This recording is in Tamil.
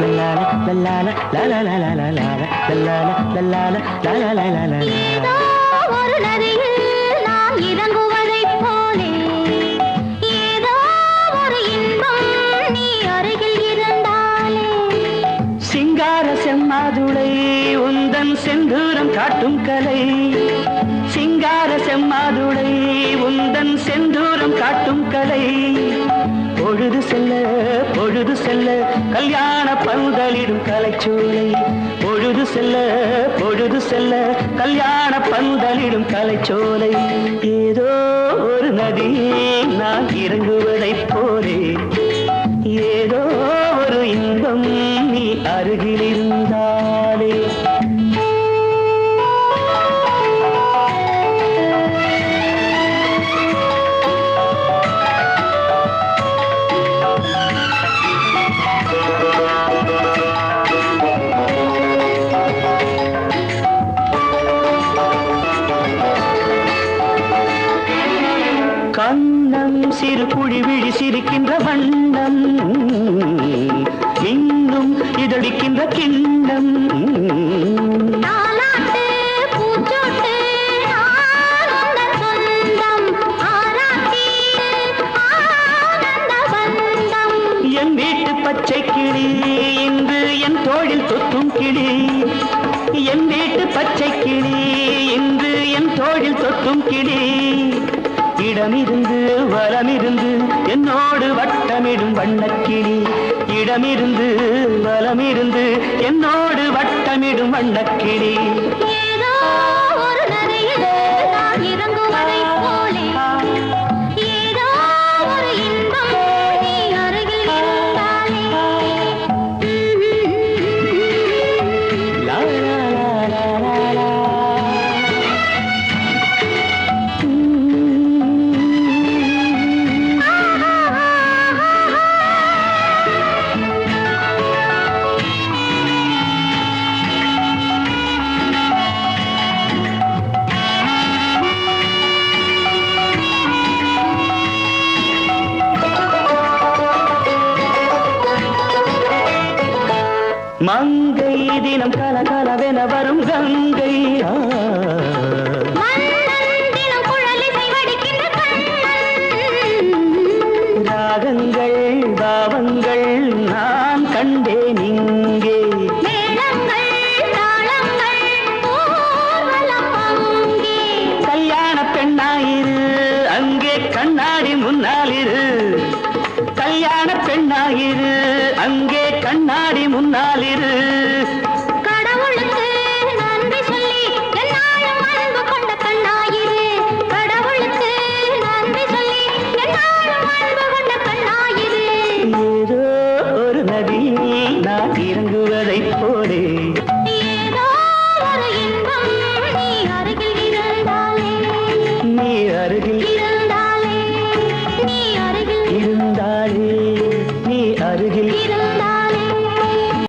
லல்லால லல்லால லலால லலால லல்லால லல்லால லலால லலால ஒரு நதியில் நாம் இறங்குவதைப் போலே ஏதோ ஒரு இன்பம் நீ அருகில் காட்டும் கலை சிங்கார செம்மாதுளை உந்தன் செந்தூரம் காட்டும் கலை. பொழுது செல்ல பொழுது செல்ல கல்யாண பந்தலிடும் கலைச்சோலை. பொழுது செல்ல பொழுது செல்ல கல்யாண பந்தலிடும் கலைச்சோலை. ஏதோ ஒரு நதி நான் இறங்குவதைப் போலே சிறு குழி விழி சிரிக்கின்ற வண்ணம். இன்னும் இதழிக்கின்ற கிண்ணம். என் வீட்டு பச்சை கிளி இன்று என் தோளில் தொத்தும் கிளி. என் வீட்டு பச்சை கிளி இன்று என் தொத்தும் கிளி. இடமிருந்து வலமிருந்து என்னோடு வட்டமிடும் வண்ணக்கிளி. இடமிருந்து வலமிருந்து என்னோடு வட்டமிடும் வண்ணக்கிளி. ஏதோ மங்கை தினம் கலகலவென வரும் கங்கை. ராகங்கள் பாவங்கள் நான் கண்டேன் இங்கே கல்யாண பெண்ணாயிரு அங்கே கண்ணாடி முன்னாலிரு. கல்யாண பெண்ணாயிரு. அங்கே கண்ணாடி முன்னாலிரு.